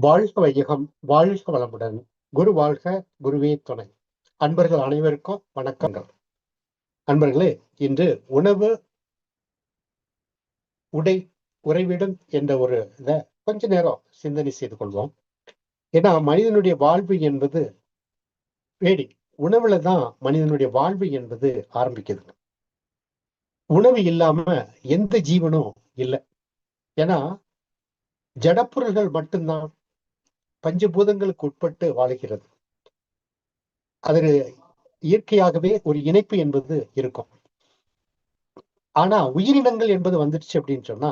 வாழ்க வையகம் வாழ்க வளமுடன். குரு வாழ்க குருவே துணை. அன்பர்கள் அனைவருக்கும் வணக்கங்கள். அன்பர்களே இன்று உணவு உடை உறைவிடம் என்ற ஒரு இதை கொஞ்ச நேரம் சிந்தனை செய்து கொள்வோம். ஏன்னா மனிதனுடைய வாழ்வு என்பது வேடி. உணவுல தான் மனிதனுடைய வாழ்வு என்பது ஆரம்பிக்குது. உணவு இல்லாம எந்த ஜீவனும் இல்லை. ஏன்னா ஜடப்பொருள்கள் மட்டும்தான் பஞ்சபூதங்களுக்கு உட்பட்டு வாழுகிறது. அது இயற்கையாகவே ஒரு இணைப்பு என்பது இருக்கும். ஆனா உயிரினங்கள் என்பது வந்துடுச்சு அப்படின்னு சொன்னா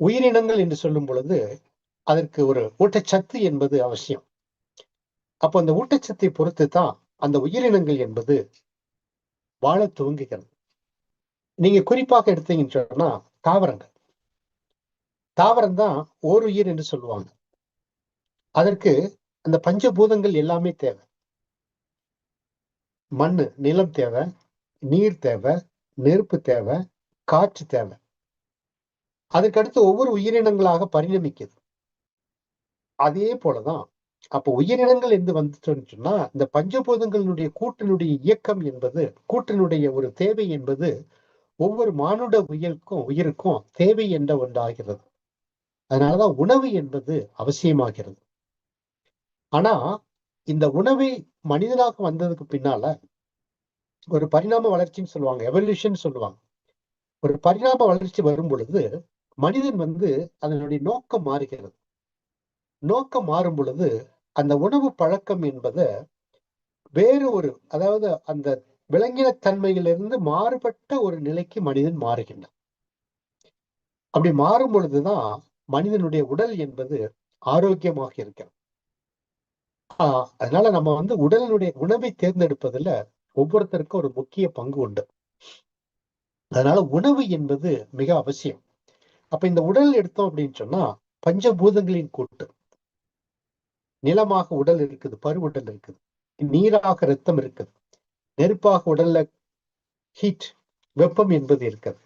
உயிரினங்கள் என்று சொல்லும் பொழுது அதற்கு ஒரு ஊட்டச்சத்து என்பது அவசியம். அப்போ அந்த ஊட்டச்சத்தை பொறுத்து தான் அந்த உயிரினங்கள் என்பது வாழ துவங்குகிறது. நீங்க குறிப்பாக எடுத்தீங்கன்னு சொன்னா தாவரங்கள். தாவரம் தான் ஓர் உயிர் என்று சொல்லுவாங்க. அதற்கு அந்த பஞ்சபூதங்கள் எல்லாமே தேவை. மண் நிலம் தேவை நீர் தேவை நெருப்பு தேவை காற்று தேவை. அதற்கடுத்து ஒவ்வொரு உயிரினங்களாக பரிணமிக்குது. அதே போலதான் அப்போ உயிரினங்கள் என்று வந்துட்டோம்னு சொன்னா இந்த பஞ்சபூதங்களினுடைய கூட்டினுடைய இயக்கம் என்பது கூட்டினுடைய ஒரு தேவை என்பது ஒவ்வொரு மானுட உயிருக்கும் உயிருக்கும் தேவை என்ற ஒன்றாகிறது. அதனாலதான் உணவு என்பது அவசியமாகிறது. ஆனா இந்த உணவை மனிதனாக வந்ததுக்கு பின்னால ஒரு பரிணாம வளர்ச்சின்னு சொல்லுவாங்க எவல்யூஷன் சொல்லுவாங்க. ஒரு பரிணாம வளர்ச்சி வரும் பொழுது மனிதன் வந்து அதனுடைய நோக்கம் மாறுகிறது. நோக்கம் மாறும் பொழுது அந்த உணவு பழக்கம் என்பது வேறு ஒரு அதாவது அந்த விலங்கின தன்மையிலிருந்து மாறுபட்ட ஒரு நிலைக்கு மனிதன் மாறுகின்றான். அப்படி மாறும் பொழுதுதான் மனிதனுடைய உடல் என்பது ஆரோக்கியமாக இருக்கிறது. ஆஹ் அதனால நம்ம வந்து உடலினுடைய உணவை தேர்ந்தெடுப்பதுல ஒவ்வொருத்தருக்கும் ஒரு முக்கிய பங்கு உண்டு. அதனால உணவு என்பது மிக அவசியம். அப்ப இந்த உடல் எடுத்தோம் அப்படின்னு சொன்னா பஞ்சபூதங்களின் கூட்டு. நிலமாக உடல் இருக்குது பருவுடல் இருக்குது. நீராக ரத்தம் இருக்குது. நெருப்பாக உடல்ல ஹீட் வெப்பம் என்பது இருக்கிறது.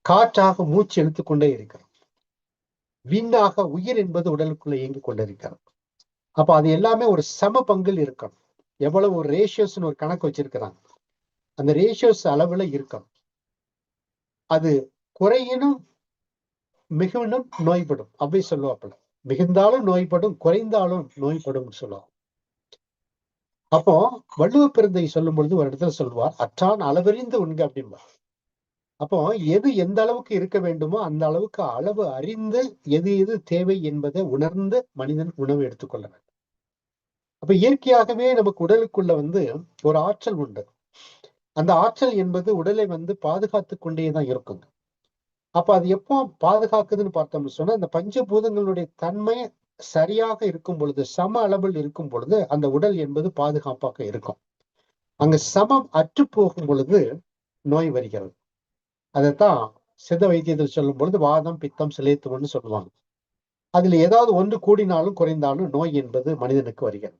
காற்றாக மூச்சு இழுத்துக்கொண்டே இருக்கிறது. விண்ணாக உயிர் என்பது உடலுக்குள்ள இயங்கிக் கொண்டிருக்கிறது. அப்ப அது எல்லாமே ஒரு சம பங்கில் இருக்கணும் எவ்வளவு ஒரு ரேஷியோஸ்னு ஒரு கணக்கு வச்சிருக்கிறாங்க. அந்த ரேஷியோஸ் அளவுல இருக்கணும் அது குறையினும் மிகுனும் நோய்படும். அப்படி சொல்லுவாப்புல. மிகுந்தாலும் நோய்படும் குறைந்தாலும் நோய்படும் சொல்லுவோம் அப்போ வள்ளுவ பிறந்தை சொல்லும் பொழுது ஒரு இடத்துல சொல்லுவார் அற்றான் அளவறிந்து உண்க அப்படின்பா அப்போ எது எந்த அளவுக்கு இருக்க வேண்டுமோ அந்த அளவுக்கு அளவு அறிந்து எது எது தேவை என்பதை உணர்ந்து மனிதன் உணவு எடுத்துக்கொள்ள வேண்டும். அப்ப இயற்கையாகவே நமக்கு உடலுக்குள்ள வந்து ஒரு ஆற்றல் உண்டு. அந்த ஆற்றல் என்பது உடலை வந்து பாதுகாத்து கொண்டேதான் இருக்குங்க அப்ப அது எப்போ பாதுகாக்குதுன்னு பார்த்தோம்னு சொன்னா அந்த பஞ்சபூதங்களுடைய தன்மை சரியாக இருக்கும் பொழுது சம அளவில் இருக்கும் பொழுது அந்த உடல் என்பது பாதுகாப்பாக இருக்கும். அங்க சமம் அற்று போகும் பொழுது நோய் வருகிறது. அதைத்தான் சித வைத்தியத்தில் சொல்லும் பொழுது வாதம் பித்தம் சிலைத்துவம்னு சொல்லுவாங்க. அதுல ஏதாவது ஒன்று கூடினாலும் குறைந்தாலும் நோய் என்பது மனிதனுக்கு வருகிறது.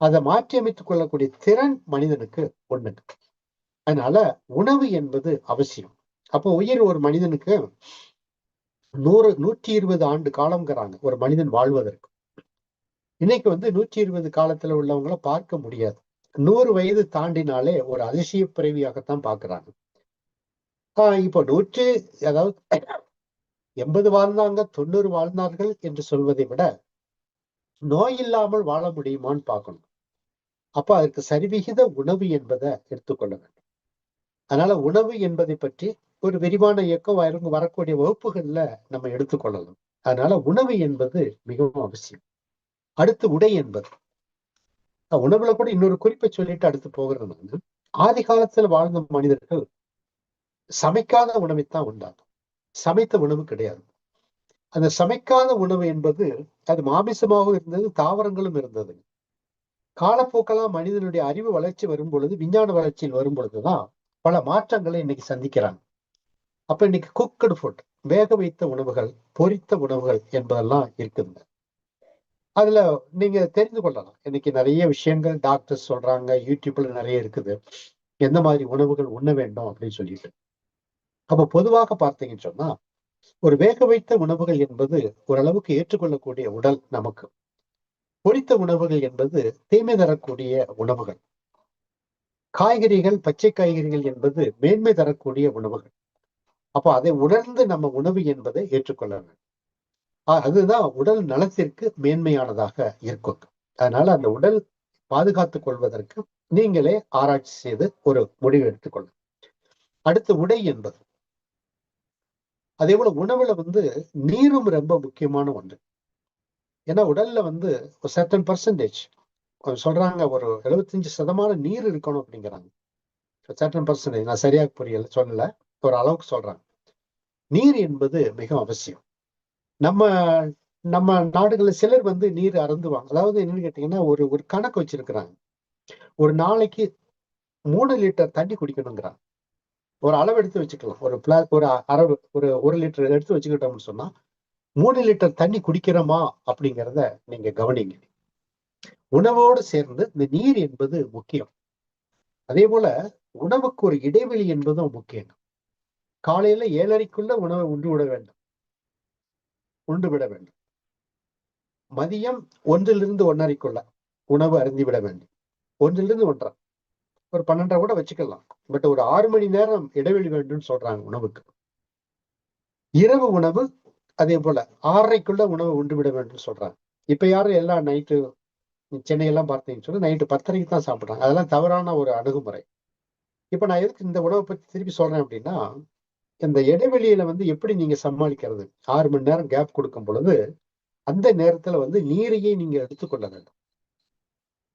அதை மாற்றி அமைத்துக் கொள்ளக்கூடிய திறன் மனிதனுக்கு ஒண்ணு அதனால உணவு என்பது அவசியம். அப்போ உயிர் ஒரு மனிதனுக்கு நூறு நூற்றி இருபது ஆண்டு காலம்ங்கிறாங்க. ஒரு மனிதன் வாழ்வதற்கு. இன்னைக்கு வந்து நூற்றி இருபது காலத்துல உள்ளவங்கள பார்க்க முடியாது. நூறு வயது தாண்டினாலே ஒரு அதிசய பிறவியாகத்தான் பாக்குறாங்க இப்போ நூற்று அதாவது எண்பது வாழ்ந்தாங்க தொண்ணூறு வாழ்ந்தார்கள் என்று சொல்வதை விட நோய் இல்லாமல் வாழ முடியுமான்னு பார்க்கணும். அப்ப அதற்கு சரிவிகித உணவு என்பதை எடுத்துக்கொள்ள வேண்டும். அதனால உணவு என்பதை பற்றி ஒரு விரிவான இயக்கம் வரக்கூடிய வகுப்புகள்ல நம்ம எடுத்துக்கொள்ளலாம். அதனால உணவு என்பது மிகவும் அவசியம். அடுத்து உடை என்பது. உணவுல கூட இன்னொரு குறிப்பை சொல்லிட்டு அடுத்து போகிறது வந்து ஆதி காலத்துல வாழ்ந்த மனிதர்கள் சமைக்காத உணவைத்தான் உண்டாகும் சமைத்த உணவு கிடையாது. அந்த சமைக்காத உணவு என்பது அது மாமிசமாகவும் இருந்தது தாவரங்களும் இருந்தது. காலப்போக்கெல்லாம் மனிதனுடைய அறிவு வளர்ச்சி வரும் பொழுது விஞ்ஞான வளர்ச்சியில் வரும் பொழுதுதான் பல மாற்றங்களை இன்னைக்கு சந்திக்கிறாங்க. அப்ப இன்னைக்கு குக்கடு ஃபுட் வேக வைத்த உணவுகள் பொரித்த உணவுகள் என்பதெல்லாம் இருக்குதுங்க அதுல நீங்க தெரிந்து கொள்ளலாம். இன்னைக்கு நிறைய விஷயங்கள் டாக்டர்ஸ் சொல்றாங்க யூடியூப்ல நிறைய இருக்குது. எந்த மாதிரி உணவுகள் உண்ண வேண்டும் அப்படின்னு சொல்லிட்டு. அப்ப பொதுவாக பார்த்தீங்கன்னு சொன்னா ஒரு வேக வைத்த உணவுகள் என்பது ஓரளவுக்கு ஏற்றுக்கொள்ளக்கூடிய உடல் நமக்கு. பொரித்த உணவுகள் என்பது தீமை தரக்கூடிய உணவுகள். காய்கறிகள் பச்சை காய்கறிகள் என்பது மேன்மை தரக்கூடிய உணவுகள். அப்போ அதை உணர்ந்து நம்ம உணவு என்பதை ஏற்றுக்கொள்ள வேண்டும். அதுதான் உடல் நலத்திற்கு மேன்மையானதாக இருக்கும். அதனால அந்த உடல் பாதுகாத்துக் கொள்வதற்கு நீங்களே ஆராய்ச்சி செய்து ஒரு முடிவு எடுத்துக்கொள்ளும் அடுத்து உடை என்பது. அதே போல உணவுல வந்து நீரும் ரொம்ப முக்கியமான ஒன்று ஏன்னா உடல்ல வந்து ஒரு சர்டன் பர்சன்டேஜ் சொல்றாங்க ஒரு எழுபத்தஞ்சு சதமான நீர் இருக்கணும் அப்படிங்கிறாங்க. சர்டன் பர்சன்டேஜ் நான் சரியாக புரியல சொல்லல ஒரு அளவுக்கு சொல்றாங்க. நீர் என்பது மிக அவசியம். நம்ம நம்ம நாடுகளில் சிலர் வந்து நீர் அறந்துவாங்க அதாவது என்னன்னு கேட்டீங்கன்னா ஒரு ஒரு கணக்கு வச்சிருக்கிறாங்க. ஒரு நாளைக்கு மூணு லிட்டர் தண்ணி குடிக்கணுங்கிறாங்க. ஒரு அளவு எடுத்து வச்சுக்கலாம். ஒரு பிளா ஒரு அரை ஒரு ஒரு லிட்டர் எடுத்து வச்சுக்கிட்டோம்னு சொன்னா மூணு லிட்டர் தண்ணி குடிக்கிறோமா அப்படிங்கிறத நீங்க கவனிங்க. உணவோடு சேர்ந்து இந்த நீர் என்பது முக்கியம். அதே போல உணவுக்கு ஒரு இடைவெளி என்பதும் முக்கியம். காலையில ஏழரைக்குள்ள உணவை உண்டு விட வேண்டும். உண்டு விட வேண்டும். மதியம் ஒன்றிலிருந்து ஒன்னரைக்குள்ள உணவு அருந்தி விட வேண்டும். ஒன்றிலிருந்து ஒன்றரை. ஒரு பன்னெண்டரை கூட வச்சுக்கலாம். பட் ஒரு ஆறு மணி நேரம் இடைவெளி வேண்டும்னு சொல்றாங்க உணவுக்கு. இரவு உணவு அதே போல ஆறரைக்குள்ள உணவு உண்டு விட வேண்டும் சொல்றாங்க. இப்ப யாரும் எல்லாம் நைட்டு சென்னையெல்லாம் பார்த்தீங்கன்னு சொல்லி நைட்டு பத்தரைக்கு தான் சாப்பிட்றாங்க. அதெல்லாம் தவறான ஒரு அணுகுமுறை. இப்ப நான் எதுக்கு இந்த உணவை பத்தி திருப்பி சொல்றேன் அப்படின்னா இந்த இடைவெளியில வந்து எப்படி நீங்க சமாளிக்கிறது? ஆறு மணி நேரம் கேப் கொடுக்கும் பொழுது அந்த நேரத்துல வந்து நீரையே நீங்க எடுத்துக்கொள்ள வேண்டும்.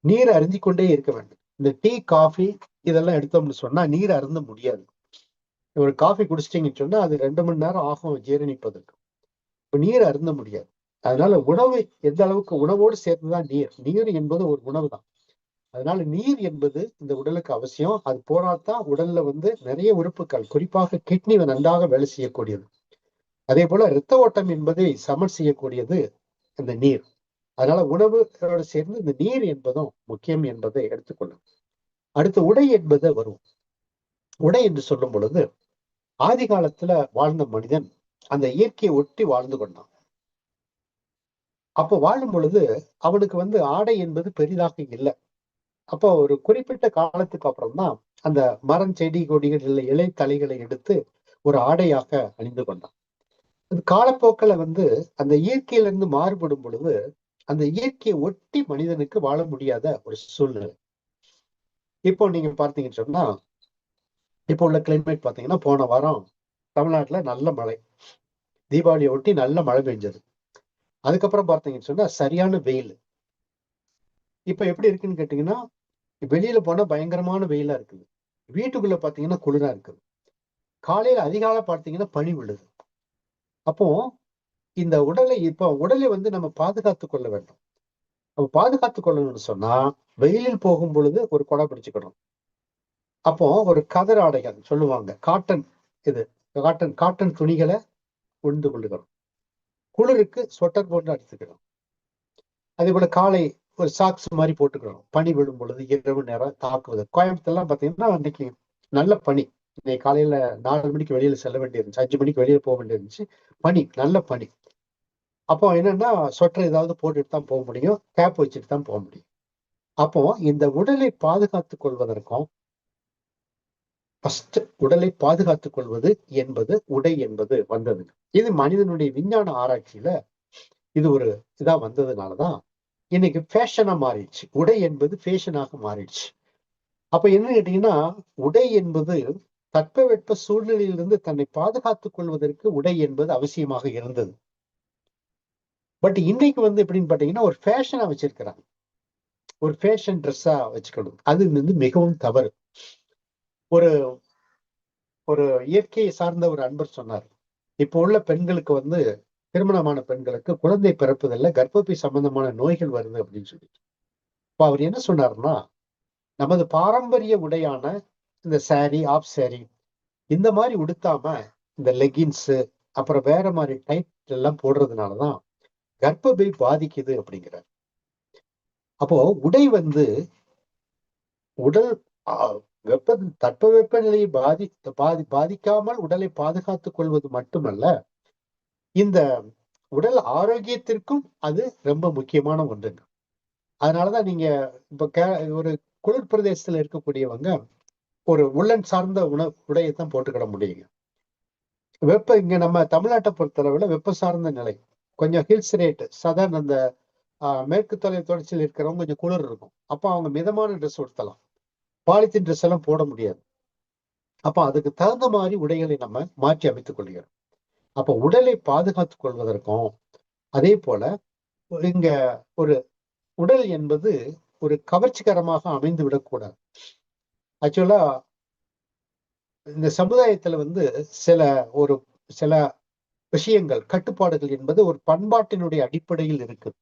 நீர் அறிஞ்சிக்கொண்டே கொண்டே இருக்க வேண்டும். இந்த டீ காஃபி இதெல்லாம் எடுத்தோம்னு சொன்னா நீர் அருந்த முடியாது. ஒரு காஃபி குடிச்சிட்டீங்கன்னு சொன்னா அது ரெண்டு மணி நேரம் ஆகும் ஜீரணிப்பதற்கு. இப்போ நீர் அருந்த முடியாது. அதனால உணவு எந்த அளவுக்கு உணவோடு சேர்ந்துதான் நீர். நீர் என்பது ஒரு உணவு தான். அதனால நீர் என்பது இந்த உடலுக்கு அவசியம். அது போனால்தான் உடல்ல வந்து நிறைய உறுப்புகள் குறிப்பாக கிட்னி நன்றாக வேலை செய்யக்கூடியது. அதே போல இரத்த ஓட்டம் என்பதை சமன் செய்யக்கூடியது இந்த நீர். அதனால உணவோடு சேர்ந்து இந்த நீர் என்பதும் முக்கியம் என்பதை எடுத்துக்கொள்ளும். அடுத்து உடை என்பது வரும். உடை என்று சொல்லும் பொழுது ஆதி காலத்துல வாழ்ந்த மனிதன் அந்த இயற்கையை ஒட்டி வாழ்ந்து கொண்டான். அப்போ வாழும் பொழுது அவனுக்கு வந்து ஆடை என்பது பெரிதாக இல்லை. அப்போ ஒரு குறிப்பிட்ட காலத்துக்கு அப்புறம் தான் அந்த மரம் செடி கொடிகள் இல்லை இலை தலைகளை எடுத்து ஒரு ஆடையாக அணிந்து கொண்டான். காலப்போக்கில் வந்து அந்த இயற்கையிலிருந்து மாறுபடும் பொழுது அந்த இயற்கையை ஒட்டி மனிதனுக்கு வாழ முடியாத ஒரு சூழ்நிலை. இப்போ நீங்க பார்த்தீங்கன்னு சொன்னா இப்போ உள்ள கிளைமேட் பார்த்தீங்கன்னா போன வாரம் தமிழ்நாட்டுல நல்ல மழை. தீபாவளியை ஒட்டி நல்ல மழை பெஞ்சது. அதுக்கப்புறம் பார்த்தீங்கன்னு சொன்னா சரியான வெயில். இப்ப எப்படி இருக்குன்னு கேட்டீங்கன்னா வெளியில போனா பயங்கரமான வெயிலா இருக்குது. வீட்டுக்குள்ள பாத்தீங்கன்னா குளிரா இருக்குது. காலையில அதிகாலை பார்த்தீங்கன்னா பனி விழுது. அப்போ இந்த உடலை இப்ப உடலை வந்து நம்ம பாதுகாத்து கொள்ள வேண்டும். நம்ம பாதுகாத்து கொள்ளணும்னு சொன்னா வெயிலில் போகும் பொழுது ஒரு கொடை பிடிச்சுக்கணும். அப்போ ஒரு கதர் ஆடைகள் சொல்லுவாங்க காட்டன் இது காட்டன் காட்டன் துணிகளை உண்டு கொள்ளுகிறோம். குளிருக்கு ஸ்வெட்டர் போட்டு அடிச்சுக்கணும் அதே போல காலை ஒரு சாக்ஸ் மாதிரி போட்டுக்கிறோம். பனி விழும் பொழுது இரவு நேரம் தாக்குவது. கோயம்புத்தூர்லாம் பார்த்தீங்கன்னா அன்னைக்கு நல்ல பனி. இன்னைக்கு காலையில நாலு மணிக்கு வெளியில செல்ல வேண்டியிருந்துச்சு. அஞ்சு மணிக்கு வெளியில போக வேண்டியிருந்துச்சு. பனி நல்ல பனி. அப்போ என்னன்னா சொட்டர் ஏதாவது போட்டுட்டு தான் போக முடியும். கேப் வச்சுட்டு தான் போக முடியும். அப்போ இந்த உடலை பாதுகாத்துக் கொள்வதற்கும் ஃபர்ஸ்ட் உடலை பாதுகாத்துக் கொள்வது என்பது உடை என்பது வந்தது. இது மனிதனுடைய விஞ்ஞான ஆராய்ச்சியில இது ஒரு இதா வந்ததுனாலதான் இன்னைக்கு ஃபேஷனா மாறிடுச்சு. உடை என்பது ஃபேஷனாக மாறிடுச்சு. அப்ப என்ன கேட்டீங்கன்னா உடை என்பது தட்பவெட்ப சூழ்நிலையிலிருந்து தன்னை பாதுகாத்துக் கொள்வதற்கு உடை என்பது அவசியமாக இருந்தது. பட் இன்னைக்கு வந்து எப்படின்னு பாத்தீங்கன்னா ஒரு ஃபேஷனா வச்சிருக்கிறாங்க. ஒரு ஃபேஷன் ட்ரெஸ்ஸா வச்சுக்கணும். அது வந்து மிகவும் தவறு. ஒரு ஒரு இயற்கையை சார்ந்த ஒரு அன்பர் சொன்னார். இப்போ உள்ள பெண்களுக்கு வந்து திருமணமான பெண்களுக்கு குழந்தை பிறப்பதில்ல கர்ப்பப்பை சம்பந்தமான நோய்கள் வருது அப்படின்னு சொல்லி இப்போ அவர் என்ன சொன்னார்னா நமது பாரம்பரிய உடையான இந்த சாரி ஆஃப் சாரி இந்த மாதிரி உடுத்தாம இந்த லெகின்ஸு அப்புறம் வேற மாதிரி டைட் எல்லாம் போடுறதுனாலதான் கர்ப்பப்பை பாதிக்குது அப்படிங்கிறார். அப்போ உடை வந்து உடல் வெப்ப தட்ப வெப்பநிலையை பாதி பாதி பாதிக்காமல் உடலை பாதுகாத்துக் கொள்வது மட்டுமல்ல இந்த உடல் ஆரோக்கியத்திற்கும் அது ரொம்ப முக்கியமான ஒன்றுங்க. அதனாலதான் நீங்க இப்ப கே ஒரு குளிர் பிரதேசத்துல இருக்கக்கூடியவங்க ஒரு உள்ளன் சார்ந்த உணவு உடையை தான் போட்டுக்கிட முடியுங்க. வெப்ப இங்க நம்ம தமிழ்நாட்டை பொறுத்தளவுல வெப்ப சார்ந்த நிலை. கொஞ்சம் ஹில்ஸ் ரேட் சாதாரண அந்த மேற்கு தொலை தொடர்ச்சியில் இருக்கிறவங்க கொஞ்சம் குளிர் இருக்கும். அப்போ அவங்க மிதமான ட்ரெஸ் உடுத்தலாம். பாலித்தீன் ட்ரெஸ் எல்லாம் போட முடியாது. அப்போ அதுக்கு தகுந்த மாதிரி உடைகளை நம்ம மாற்றி அமைத்துக் கொள்கிறோம். அப்போ உடலை பாதுகாத்துக் கொள்வதற்கும் அதே போல இங்க ஒரு உடல் என்பது ஒரு கவர்ச்சிகரமாக அமைந்து விடக்கூடாது. ஆக்சுவலா இந்த சமுதாயத்துல வந்து சில ஒரு சில விஷயங்கள் கட்டுப்பாடுகள் என்பது ஒரு பண்பாட்டினுடைய அடிப்படையில் இருக்குது.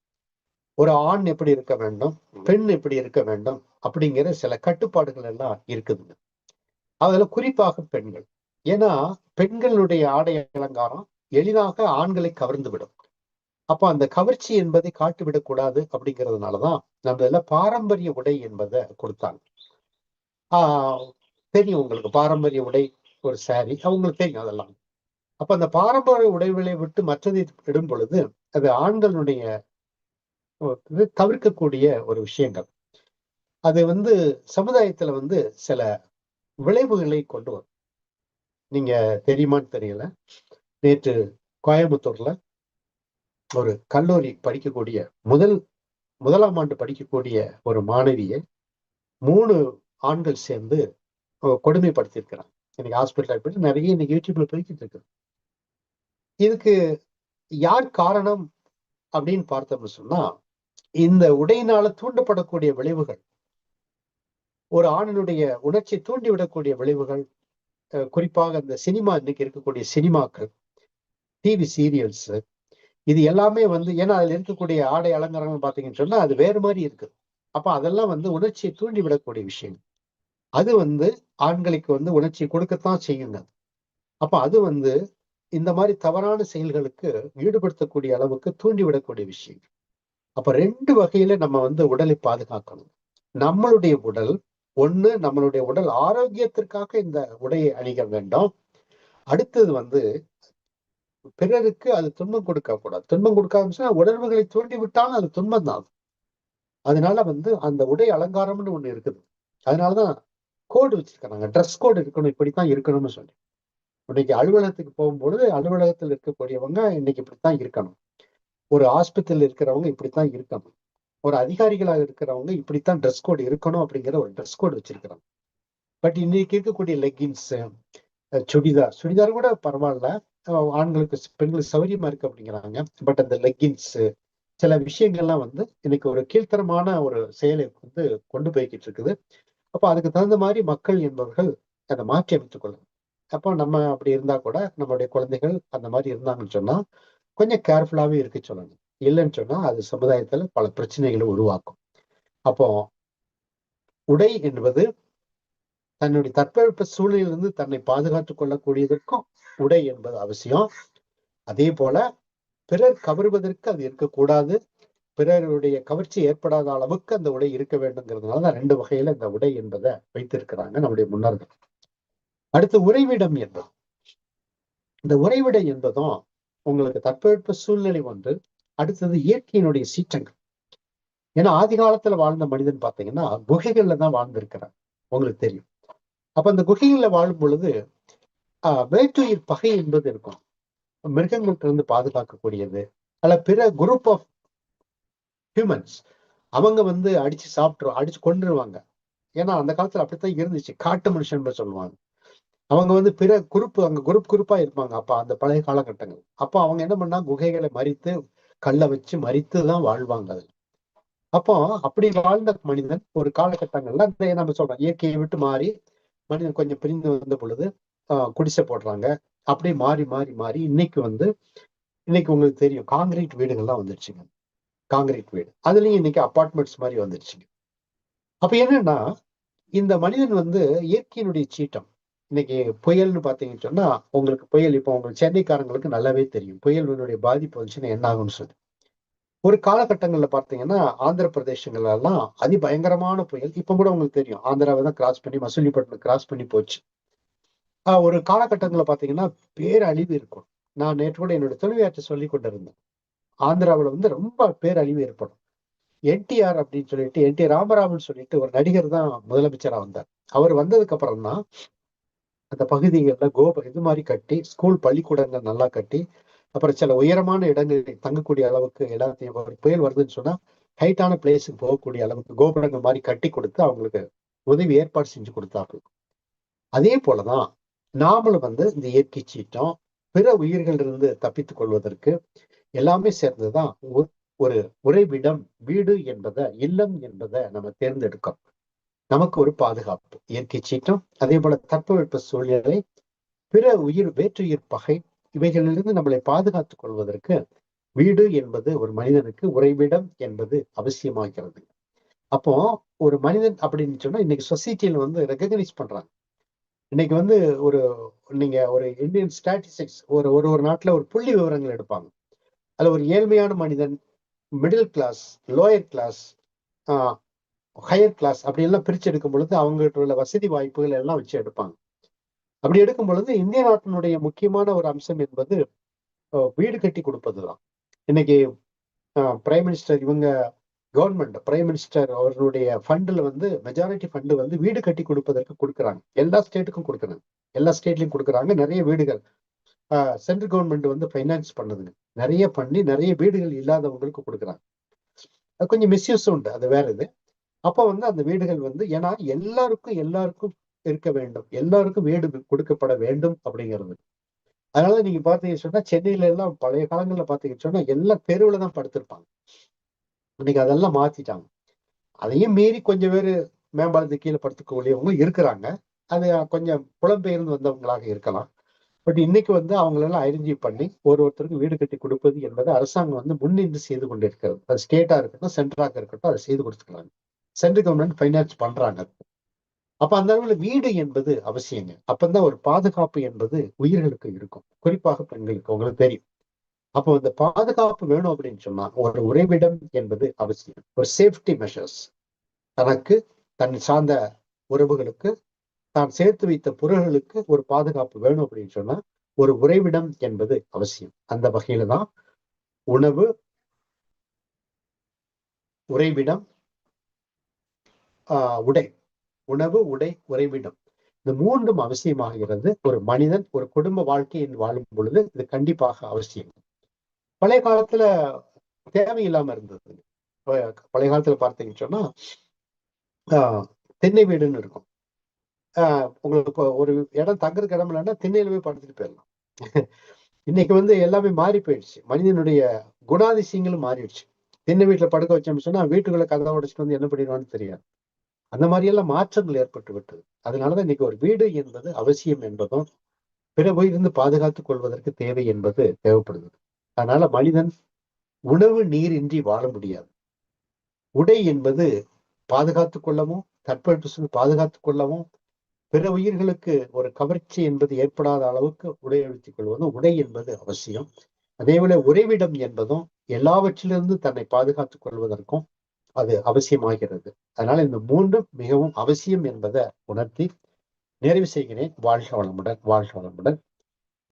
ஒரு ஆண் எப்படி இருக்க வேண்டும் பெண் எப்படி இருக்க வேண்டும் அப்படிங்கிற சில கட்டுப்பாடுகள் எல்லாம் இருக்குதுங்க. அதுல குறிப்பாக பெண்கள். ஏன்னா பெண்களுடைய ஆடை அலங்காரம் எளிதாக ஆண்களை கவர்ந்து விடும் அப்ப அந்த கவர்ச்சி என்பதை காட்டிவிடக்கூடாது அப்படிங்கிறதுனாலதான் நம்ம எல்லாம் பாரம்பரிய உடை என்பதை கொடுத்தாங்க. தெரியும் உங்களுக்கு. பாரம்பரிய உடை ஒரு சாரி அவங்களுக்கு தெரியும் அதெல்லாம். அப்ப அந்த பாரம்பரிய உடைகளை விட்டு மற்றதை இடும் பொழுது அது ஆண்களுடைய தவிர்க்கக்கூடிய ஒரு விஷயங்கள். அது வந்து சமுதாயத்துல வந்து சில விளைவுகளை கொண்டு வரும். நீங்க தெரியுமான்னு தெரியல. நேற்று கோயம்புத்தூர்ல ஒரு கல்லூரி படிக்கக்கூடிய முதல் முதலாம் ஆண்டு படிக்கக்கூடிய ஒரு மாணவியை மூணு ஆண்கள் சேர்ந்து கொடுமைப்படுத்தியிருக்கிறாங்க இன்னைக்கு ஹாஸ்பிட்டல் போயிட்டு நிறைய இன்னைக்கு யூடியூப்ல போய்கிட்டு இருக்கு. இதுக்கு யார் காரணம் அப்படின்னு பார்த்தோம்னு சொன்னா இந்த உடையினால தூண்டப்படக்கூடிய விளைவுகள் ஒரு ஆணினுடைய உணர்ச்சி தூண்டிவிடக்கூடிய விளைவுகள் குறிப்பாக இந்த சினிமா இன்னைக்கு இருக்கக்கூடிய சினிமாக்கள் டிவி சீரியல்ஸ் இது எல்லாமே வந்து ஏன்னா அதில் இருக்கக்கூடிய ஆடை அலங்காரங்கள் பார்த்தீங்கன்னு சொன்னா அது வேறு மாதிரி இருக்கு. அப்ப அதெல்லாம் வந்து உணர்ச்சியை தூண்டி விடக்கூடிய விஷயம் அது வந்து ஆண்களுக்கு வந்து உணர்ச்சியை கொடுக்கத்தான் செய்யுங்க. அப்ப அது வந்து இந்த மாதிரி தவறான செயல்களுக்கு ஈடுபடுத்தக்கூடிய அளவுக்கு தூண்டிவிடக்கூடிய விஷயம். அப்ப ரெண்டு வகையில நம்ம வந்து உடலை பாதுகாக்கணும். நம்மளுடைய உடல் ஒண்ணு நம்மளுடைய உடல் ஆரோக்கியத்திற்காக இந்த உடையை அணிக வேண்டும். அடுத்தது வந்து பிறருக்கு அது துன்பம் கொடுக்க கூடாது. துன்பம் கொடுக்காமச்சா உணர்வுகளை தூண்டி விட்டாலும் அது துன்பம் தான் அதனால வந்து அந்த உடை அலங்காரம்னு ஒண்ணு இருக்குது. அதனாலதான் கோடு வச்சிருக்காங்க. ட்ரெஸ் கோடு இருக்கணும் இப்படித்தான் இருக்கணும்னு சொல்லி. இன்னைக்கு அலுவலகத்துக்கு போகும்பொழுது அலுவலகத்தில் இருக்கக்கூடியவங்க இன்னைக்கு இப்படித்தான் இருக்கணும். ஒரு ஆஸ்பத்திரியில் இருக்கிறவங்க இப்படித்தான் இருக்கணும். ஒரு அதிகாரிகளாக இருக்கிறவங்க இப்படித்தான் ட்ரெஸ் கோடு இருக்கணும் அப்படிங்கிற ஒரு ட்ரெஸ் கோடு வச்சிருக்கிறாங்க. பட் இன்னைக்கு இருக்கக்கூடிய லெகின்ஸ் சுடிதார் சுடிதார் கூட பரவாயில்ல. ஆண்களுக்கு பெண்களுக்கு சௌரியமா இருக்கு அப்படிங்கிறாங்க. பட் அந்த லெக்கின்ஸ் சில விஷயங்கள்லாம் வந்து இன்னைக்கு ஒரு கீழ்த்தரமான ஒரு செயலை வந்து கொண்டு போய்கிட்டு இருக்குது. அப்போ அதுக்கு தகுந்த மாதிரி மக்கள் என்பவர்கள் அதை மாற்றி அமைத்துக் கொள்ளணும். அப்போ நம்ம அப்படி இருந்தா கூட நம்மளுடைய குழந்தைகள் அந்த மாதிரி இருந்தாங்கன்னு சொன்னா கொஞ்சம் கேர்ஃபுல்லாவே இருக்க சொல்லணும். இல்லைன்னு சொன்னா அது சமுதாயத்துல பல பிரச்சனைகளை உருவாக்கும். அப்போ உடை என்பது தன்னுடைய தட்பவெப்ப சூழலிலிருந்து தன்னை பாதுகாத்துக் கொள்ளக்கூடியதற்கும் உடை என்பது அவசியம். அதே போல பிறர் கவருவதற்கு அது இருக்கக்கூடாது. பிறருடைய கவர்ச்சி ஏற்படாத அளவுக்கு அந்த உடை இருக்க வேண்டுங்கிறதுனால ரெண்டு வகையில இந்த உடை என்பதை வைத்திருக்கிறாங்க நம்முடைய முன்னர்கள். அடுத்து உறைவிடம் என்பது. இந்த உறைவிடம் என்பதும் உங்களுக்கு தட்பவெப்ப சூழ்நிலை ஒன்று அடுத்தது இயற்கையினுடைய சீற்றங்கள். ஏன்னா ஆதி காலத்துல வாழ்ந்த மனிதன் பார்த்தீங்கன்னா குகைகள்ல தான் வாழ்ந்திருக்கிறான் உங்களுக்கு தெரியும். அப்ப அந்த குகைகள்ல வாழும் பொழுது ஆஹ் வேற்றுயிர் பகை என்பது இருக்கும். மிருகங்கள்ட்ட இருந்து பாதுகாக்கக்கூடியது அல்ல பிற குரூப் ஆஃப் ஹியூமன்ஸ் அவங்க வந்து அடிச்சு சாப்பிட்டுரும் அடிச்சு கொண்டுருவாங்க ஏன்னா அந்த காலத்துல அப்படித்தான் இருந்துச்சு. காட்டு மனுஷன் சொல்லுவாங்க. அவங்க வந்து பிற குரூப் அங்க குரூப் குரூப்பா இருப்பாங்க. அப்ப அந்த பழைய காலகட்டங்கள். அப்போ அவங்க என்ன பண்ணா குகைகளை மறித்து கல்லை வச்சு மறித்து தான் வாழ்வாங்க அது. அப்போ அப்படி வாழ்ந்த மனிதன் ஒரு காலகட்டங்கள்ல அந்த நம்ம சொல்றோம் இயற்கையை விட்டு மாறி மனிதன் கொஞ்சம் பிரிந்து வந்த பொழுது ஆஹ் குடிசை போடுறாங்க. அப்படியே மாறி மாறி மாறி இன்னைக்கு வந்து இன்னைக்கு உங்களுக்கு தெரியும் காங்கிரீட் வீடுகள்லாம் வந்துருச்சுங்க. காங்கிரீட் வீடு. அதுலயும் இன்னைக்கு அப்பார்ட்மெண்ட்ஸ் மாதிரி வந்துடுச்சுங்க அப்ப என்னன்னா இந்த மனிதன் வந்து இயற்கையினுடைய சீட்டம் இன்னைக்கு புயல்னு பாத்தீங்கன்னு சொன்னா உங்களுக்கு புயல் இப்போ உங்களுக்கு சென்னைக்காரங்களுக்கு நல்லாவே தெரியும். புயல்னுடைய பாதிப்பு வந்துச்சுன்னா என்ன ஆகும்னு சொல்லி ஒரு காலகட்டங்கள்ல பாத்தீங்கன்னா ஆந்திர பிரதேசங்கள்ல எல்லாம் அதிபயங்கரமான புயல். இப்ப கூட உங்களுக்கு தெரியும். ஆந்திராவை தான் கிராஸ் பண்ணி மசூலிப்பட்டினம் கிராஸ் பண்ணி போச்சு. ஒரு காலகட்டங்களில் பாத்தீங்கன்னா பேரழிவு இருக்கும். நான் நேற்று கூட என்னோட தொழிலாற்ற சொல்லி கொண்டிருந்தேன். ஆந்திராவில் வந்து ரொம்ப பேரழிவு ஏற்படும். என்டிஆர் அப்படின்னு சொல்லிட்டு என் டி ராமராமன் சொல்லிட்டு ஒரு நடிகர் தான் முதலமைச்சரா வந்தார். அவர் வந்ததுக்கு அப்புறம் தான் அந்த பகுதிகளில் கோப இது மாதிரி கட்டி ஸ்கூல் பள்ளிக்கூடங்கள் நல்லா கட்டி அப்புறம் சில உயரமான இடங்கள் தங்கக்கூடிய அளவுக்கு எல்லாத்தையும் ஒரு புயல் வருதுன்னு சொன்னா ஹைட்டான பிளேஸுக்கு போகக்கூடிய அளவுக்கு கோபுரங்கள் மாதிரி கட்டி கொடுத்து அவங்களுக்கு உதவி ஏற்பாடு செஞ்சு கொடுத்தாரு அதே போலதான் நாமளும் வந்து இந்த இயற்கை சீட்டம் பிற உயிர்களிலிருந்து தப்பித்துக் கொள்வதற்கு எல்லாமே சேர்ந்துதான் ஒரு உறைவிடம் வீடு என்பதை இல்லம் என்பதை நம்ம தேர்ந்தெடுக்கோம் நமக்கு ஒரு பாதுகாப்பு. இயற்கை சீற்றம் அதே போல தட்பவெப்ப சூழ்நிலை பிற உயிர் வேற்றுயிர் பகை இவைகளிலிருந்து நம்மளை பாதுகாத்துக் கொள்வதற்கு வீடு என்பது ஒரு மனிதனுக்கு உறைவிடம் என்பது அவசியமாகிறது. அப்போ ஒரு மனிதன் அப்படின்னு சொன்னா இன்னைக்கு சொசைட்டியில வந்து ரெகனைஸ் பண்றாங்க. இன்னைக்கு வந்து ஒரு நீங்க ஒரு இந்தியன் ஸ்டாட்டிஸ்டிக்ஸ் ஒரு ஒரு ஒரு நாட்டுல ஒரு புள்ளி விவரங்கள் எடுப்பாங்க. அதுல ஒரு ஏழ்மையான மனிதன் middle class lower class higher class அப்படி எல்லாம் பிரிச்சு எடுக்கும் பொழுது அவங்ககிட்ட உள்ள வசதி வாய்ப்புகள் எல்லாம் வச்சு எடுப்பாங்க. அப்படி எடுக்கும் பொழுது இந்திய நாட்டினுடைய முக்கியமான ஒரு அம்சம் என்பது வீடு கட்டி கொடுப்பதுதான். இன்னைக்கு பிரைம் மினிஸ்டர் இவங்க கவர்மெண்ட் பிரைம் மினிஸ்டர் அவர்களுடைய ஃபண்டில் வந்து மெஜாரிட்டி ஃபண்டு வந்து வீடு கட்டி கொடுப்பதற்கு கொடுக்குறாங்க. எல்லா ஸ்டேட்டுக்கும் கொடுக்குறாங்க. எல்லா ஸ்டேட்லையும் கொடுக்குறாங்க. நிறைய வீடுகள் சென்ட்ரல் கவர்மெண்ட் வந்து ஃபைனான்ஸ் பண்ணுதுங்க. நிறைய பண்ணி நிறைய வீடுகள் இல்லாதவங்களுக்கு கொடுக்குறாங்க. கொஞ்சம் மிஸ்யூஸ் உண்டு அது வேற இது. அப்போ வந்து அந்த வீடுகள் வந்து ஏன்னா எல்லாருக்கும் எல்லாருக்கும் இருக்க வேண்டும். எல்லாருக்கும் வீடு கொடுக்கப்பட வேண்டும் அப்படிங்கிறது. அதனால நீங்க பாத்தீங்க சொன்னா சென்னையில எல்லாம் பழைய காலங்கள்ல பாத்தீங்க சொன்னா எல்லாம் தெருவில் தான் படுத்திருப்பாங்க. இன்னைக்கு அதெல்லாம் மாத்திட்டாங்க. அதையும் மீறி கொஞ்சம் பேர் மேம்பாலத்து கீழே படுத்துக்கக்கூடியவங்க இருக்கிறாங்க. அது கொஞ்சம் புலம்பெயர்ந்து வந்தவங்களாக இருக்கலாம். பட் இன்னைக்கு வந்து அவங்களெல்லாம் ஐடென்டிஃபை பண்ணி ஒரு ஒருத்தருக்கு வீடு கட்டி கொடுப்பது என்பது அரசாங்கம் வந்து முன்னின்று செய்து கொண்டிருக்கிறது. அது ஸ்டேட்டா இருக்கட்டும் சென்ட்ராக இருக்கட்டும் அதை செய்து கொடுத்துக்கிறாங்க சென்ட்ரல் கவர்மெண்ட் ஃபைனான்ஸ் பண்றாங்க. அப்ப அந்த அளவுல வீடு என்பது அவசியங்க. அப்பந்தான் ஒரு பாதுகாப்பு என்பது உயிர்களுக்கு இருக்கும். குறிப்பாக பெண்களுக்கு. உங்களுக்கு தெரியும். அப்போ இந்த பாதுகாப்பு வேணும் அப்படின்னு சொன்னா ஒரு உறைவிடம் என்பது அவசியம். ஒரு சேஃப்டி மெஷர்ஸ் தனக்கு தன் சார்ந்த உறவுகளுக்கு தான் சேர்த்து வைத்த பொருள்களுக்கு ஒரு பாதுகாப்பு வேணும் அப்படின்னு சொன்னா ஒரு உறைவிடம் என்பது அவசியம். அந்த வகையில தான் உணவு உறைவிடம் ஆஹ் உடை. உணவு உடை உறைவிடம். இந்த மூன்றும் அவசியமாகிறது ஒரு மனிதன் ஒரு குடும்ப வாழ்க்கையின் வாழும் பொழுது இது கண்டிப்பாக அவசியம். பழைய காலத்துல தேவையில்லாம இருந்தது. பழைய காலத்துல பார்த்தீங்கன்னு சொன்னா ஆஹ் தென்னை வீடுன்னு இருக்கும். உங்களுக்கு ஒரு இடம் தங்குறதுக்கு இடம் இல்லைன்னா திண்ணையில போய் படுத்துட்டு போயிடலாம். இன்னைக்கு வந்து எல்லாமே மாறி போயிடுச்சு. மனிதனுடைய குணாதிசயங்களும் மாறிடுச்சு. திண்ணை வீட்டுல படுக்க வச்சோம்னு சொன்னா வீட்டுக்குள்ள கதை உடைச்சிட்டு வந்து என்ன பண்ணிடுவான்னு தெரியாது. அந்த மாதிரி எல்லாம் மாற்றங்கள் ஏற்பட்டு விட்டது. அதனாலதான் இன்னைக்கு ஒரு வீடு என்பது அவசியம் என்பதும் பிற உயிரிருந்து பாதுகாத்துக் கொள்வதற்கு தேவை என்பது தேவைப்படுது அதனால மனிதன் உணவு நீரின்றி வாழ முடியாது. உடை என்பது பாதுகாத்துக் கொள்ளவும் தட்பவெட்ப பாதுகாத்துக் கொள்ளவும் பிற உயிர்களுக்கு ஒரு கவர்ச்சி என்பது ஏற்படாத அளவுக்கு உடை அழுத்திக் கொள்வதும் உடை என்பது அவசியம். அதேபோல உறைவிடம் என்பதும் எல்லாவற்றிலிருந்து தன்னை பாதுகாத்துக் கொள்வதற்கும் அது அவசியமாகிறது. அதனால இந்த மூன்றும் மிகவும் அவசியம் என்பதை உணர்த்தி நிறைவு செய்கிறேன். வாழ்க வளமுடன் வாழ்க வளமுடன்.